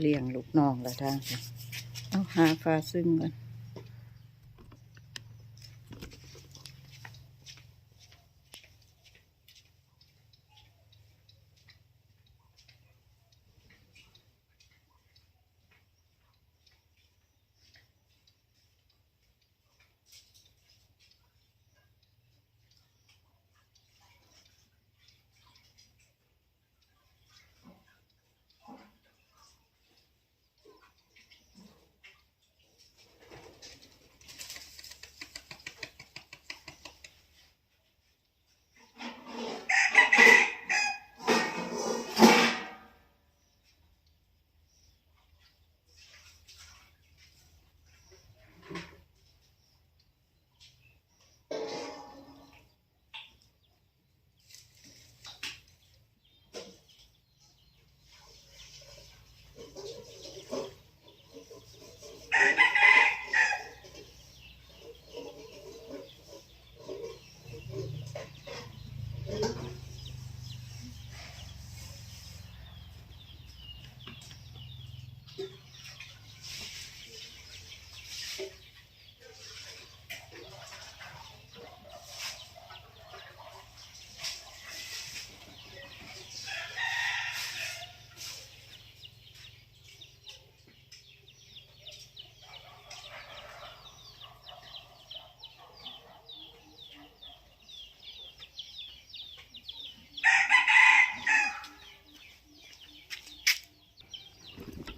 เลี้ยงลูกน้องละทางเอาหาฟ้าซึ่งกัน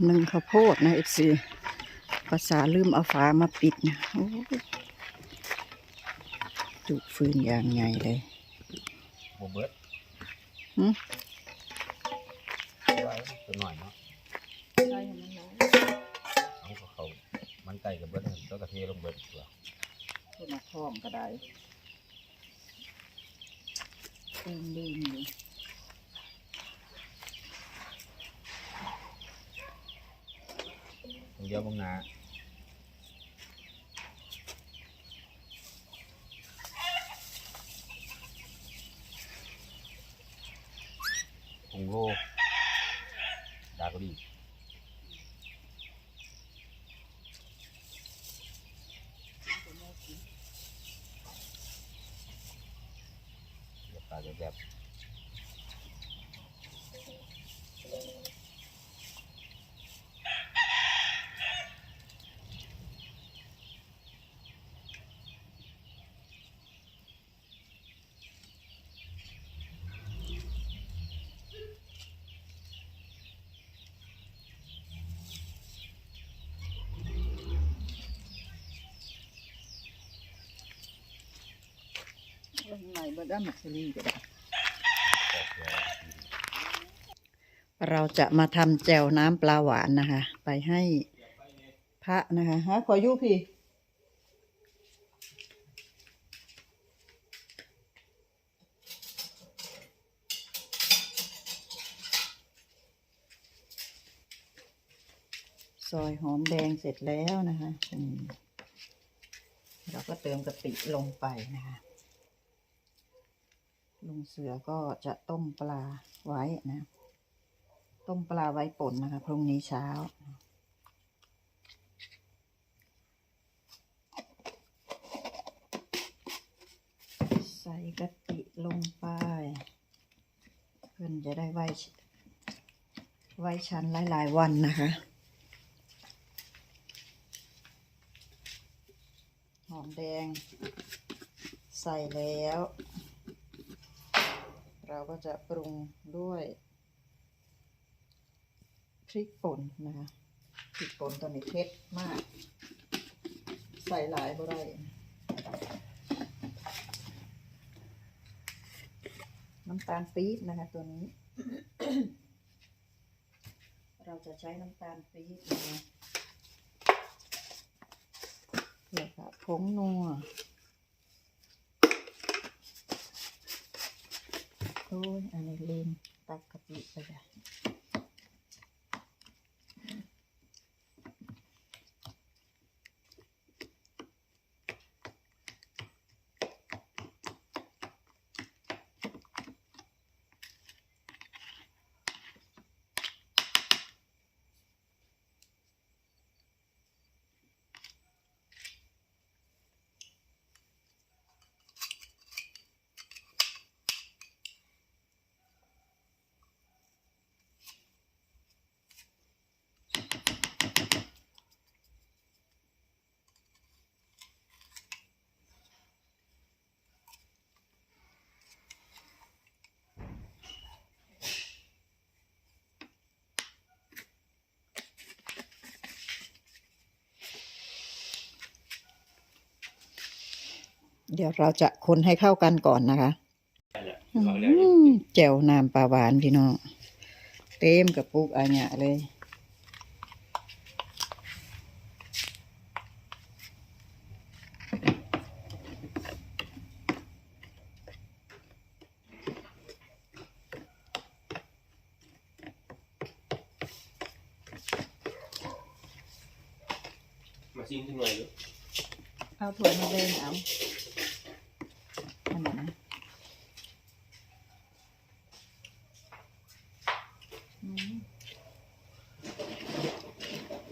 หนึ่งข้าวโพดนะเอฟซีภาษาลืมเอาฝามาปิดนะโอ้ยจุฟืนอย่างไงเลยโบเบิร์ตหืมไว้ตัวหน่อยเนาะเอาเขาเขามันไก่กับเบิร์ตแล้วกระเทลงเบิร์ตเปล่าขึ้นมาพร้อมก็ได้เต็มลืมเลย เดียวบางนาผงโลดากรีเดี๋ยวปลาจะแบบ ข้านมักซลีก็ได้เราจะมาทำแจ่วน้ำปลาหวานนะคะ ไปให้พระนะคะฮะขอยุพี่ ซอยหอมแดงเสร็จแล้วนะคะอืมเราก็เติมกะปิลงไปนะคะ ลุงเสือก็จะต้มปลาไว้นะ ต้มปลาไว้ป่นนะคะพรุ่งนี้เช้า ใส่กะปิลงไป เพื่อนจะได้ไว้ ไว้ชั้นหลาย ๆ วันนะคะหอมแดง ใส่แล้ว เราก็จะปรุงด้วยพริกป่นนะคะพริกป่นตัวนี้เผ็ดมาก ใส่หลายบ่ได้น้ำตาลปี๊บนะคะตัวนี้ เราจะใช้น้ำตาลปี๊บนะคะเนี่ยค่ะผงนัว โอ้ยอันนี้ลืมตักกะปิไปเลย เดี๋ยวเราจะคนให้เข้ากันก่อนนะคะอืมแจ่วน้ำปลาหวานพี่น้อง เต็มกับปุกอาญะเลยมาชิมจังหน่อยดูเอาถั่วมาเล่นเอาอันนั้นนะอืม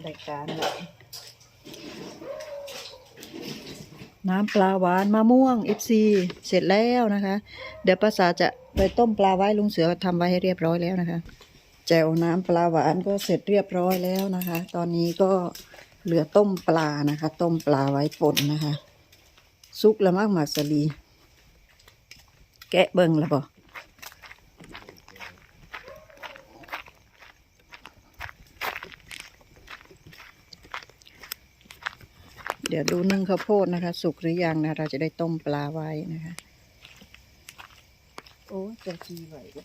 รายการเลยน้ำปลาหวานมะม่วงเอฟซีเสร็จแล้วนะคะ เดี๋ยวป้าสาจะไปต้มปลาไว้ลุงเสือทำไว้ให้เรียบร้อยแล้วนะคะแจวน้ำปลาหวานก็เสร็จเรียบร้อยแล้วนะคะ ตอนนี้ก็เหลือต้มปลานะคะ ต้มปลาไว้ป่นนะคะ ซุกละมากหมากสลี แกะเบิ่งละบ่ เดี๋ยวดูนึ่งข้าวโพดนะคะ สุกหรือยังนะ เราจะได้ต้มปลาไว้นะคะ โอ้ยจะทีไหวบ่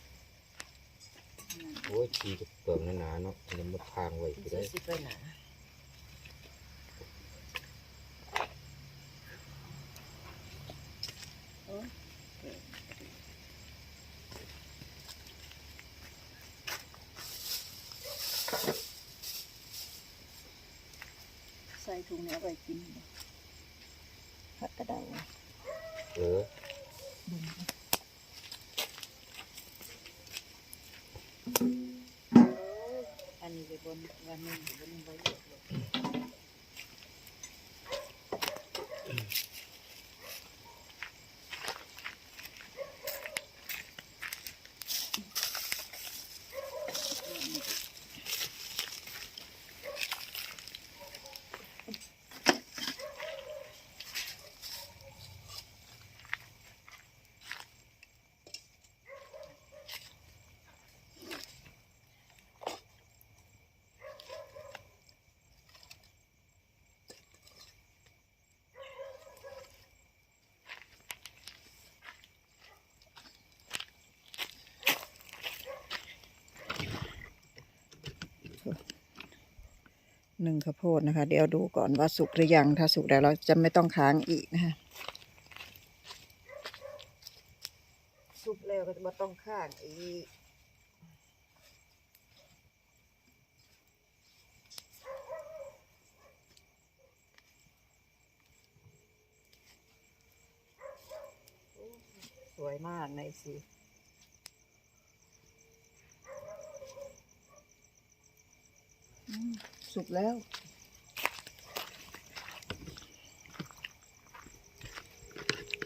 โอ้ยชีกับเปลือกหนาๆเนาะมันมาพางไว้ก็จะได้ สิไปหนาโอ้ยใส่ ถุงนี้เอาไปกินบ่ผัดกระเดาเออบุญอันนี้ไปบนวันหนึงอยู่บนไว้เยอะเลย หนึ่งข้าวโพดนะคะ เดี๋ยวดูก่อนว่าสุกหรือยัง ถ้าสุกแล้วเราจะไม่ต้องค้างอีกนะคะสุกแล้วก็จะไม่ต้องค้างอีกสวยมากในสิอืม สุกแล้ว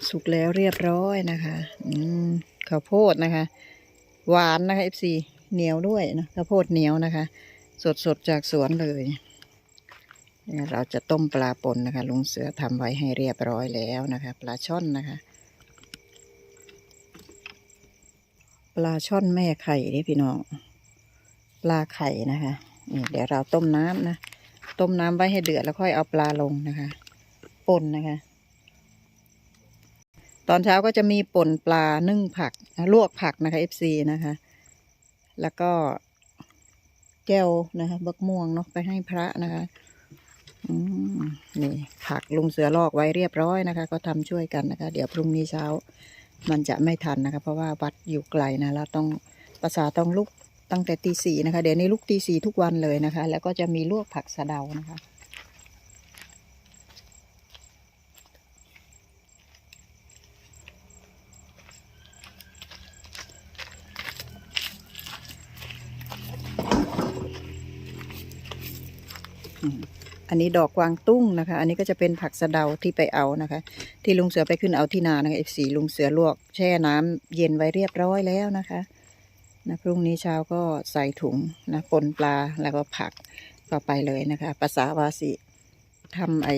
สุกแล้วเรียบร้อยนะคะ อืมข้าวโพดนะคะ หวานนะคะ FC เหนียวด้วยนะข้าวโพดเหนียวนะคะ สดสดๆจากสวนเลยเนี่ยเราจะต้มปลาป่นนะคะ ลุงเสือทำไว้ให้เรียบร้อยแล้วนะคะ ปลาช่อนนะคะ ปลาช่อนแม่ไข่นี่พี่น้อง ปลาไข่นะคะ นี่เดี๋ยวเราต้มน้ำนะ ต้มน้ำไว้ให้เดือดแล้วค่อยเอาปลาลงนะคะป่นนะคะ ตอนเช้าก็จะมีป่นปลานึ่งผักลวกผักนะคะ FC นะคะ แล้วก็แก้วนะคะบักม่วงเนาะไปให้พระนะคะอืมนี่ผักลุงเสือลอกไว้เรียบร้อยนะคะ ก็ทำช่วยกันนะคะ เดี๋ยวพรุ่งนี้เช้า มันจะไม่ทันนะคะ เพราะว่าวัดอยู่ไกลนะแล้วต้องภาษาต้องลุก ตั้งแต่ตีสี่นะคะ เดี๋ยวนี้ลุกตีสี่ทุกวันเลยนะคะ แล้วก็จะมีลวกผักสะเดานะคะ อันนี้ดอกกวางตุ้งนะคะ อันนี้ก็จะเป็นผักสะเดาที่ไปเอานะคะ ที่ลุงเสือไปขึ้นเอาที่นานะคะเอฟซีลุงเสือลวกแช่น้ำเย็นไว้เรียบร้อยแล้วนะคะ นะพรุ่งนี้เช้าก็ใส่ถุงนะปนปลาแล้วก็ผักก็ไปเลยนะคะภาษาวาสิทำไอ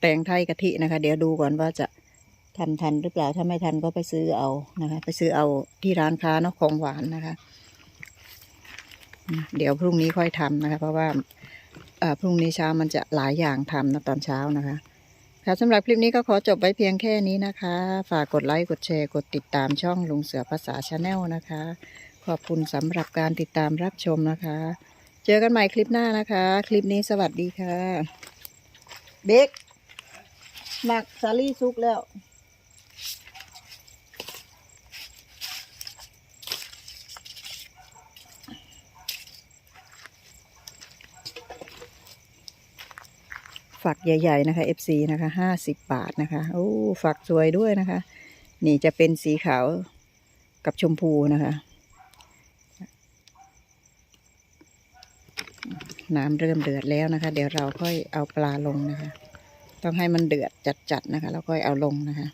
แตงไทยกะทินะคะ เดี๋ยวดูก่อนว่าจะทำทันหรือเปล่าถ้าไม่ทันก็ไปซื้อเอานะคะ ไปซื้อเอาที่ร้านค้าเนาะของหวานนะคะนะเดี๋ยวพรุ่งนี้ค่อยทำนะคะ เพราะว่าเอ่อพรุ่งนี้เช้ามันจะหลายอย่างทำนะตอนเช้านะคะ ค่ะสำหรับคลิปนี้ก็ขอจบไว้เพียงแค่นี้นะคะ ฝากกดไลค์ กดแชร์ กดติดตามช่องลุงเสือภาษาชาแนลนะคะ ขอบคุณสำหรับการติดตามรับชมนะคะ เจอกันใหม่คลิปหน้านะคะ คลิปนี้สวัสดีค่ะ เบ๊กหมักสาลี่ซุกแล้ว ฝักใหญ่ ๆ นะคะ FC นะคะห้าสิบบาทนะคะโอ้ฝักสวยด้วยนะคะ นี่จะเป็นสีขาวกับชมพูนะคะ น้ำเริ่มเดือดแล้วนะคะ เดี๋ยวเราค่อยเอาปลาลงนะคะ ต้องให้มันเดือดจัดๆนะคะ แล้วค่อยเอาลงนะคะ